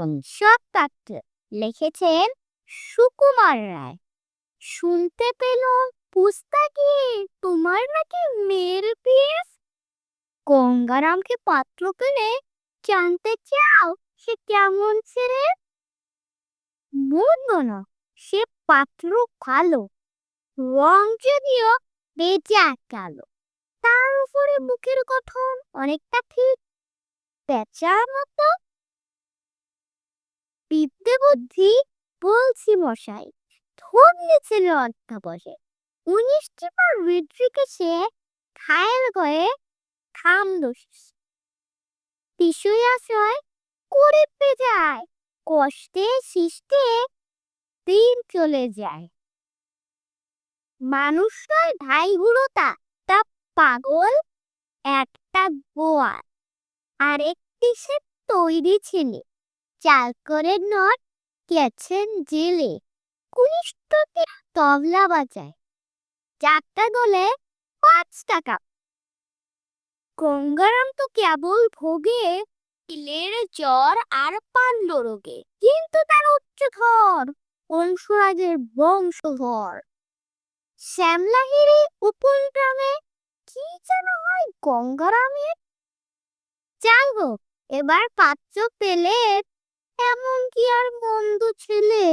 বংশপাত্র লিখেছেন সুকুমার রায়। শুনতে পেল পুস্তাকি তোমার নাকি মেয়ের পিস গঙ্গারামকে পাত্র পেলে জানতে চাও সে কেমন ছেলে? বলব না সে পাত্র কালো রং যদিও বেজা কালো। তার উপরে মুখের গঠন অনেকটা ঠিক। পেঁচার মতো বিদ্যে বুদ্ধি বলছি মশাই ধরলেছিল অধ্যাপসে উনিশটি বার ঋদ্রিকে সে খায়ের গয়ে খাম দোষিস বিষয় আশ্রয় করে পে যায়, কষ্টে সৃষ্টে দিন চলে যায়। মানুষ নয় ঢাই হুড়োতা তা পাগল, একটা গোয়াল আর একটি সে তৈরি ছেলে। চাল করে নট গেছেন জেলে। কুনিষ্টকে তবলা বাজায়। চারটা দলে পাঁচ টাকা। গঙ্গারাম তো কেবল ভোগে, তিলের জ্বর আর পান্ড রোগে। কিন্তু তার উচ্চধর অংশরাজের বংশধর শ্যামলাহিরি উপল গ্রামে কি যেন হয় গঙ্গারামের? যাই হোক, এবার পাত্র পেলে এমন কি আর বন্ধু ছেলে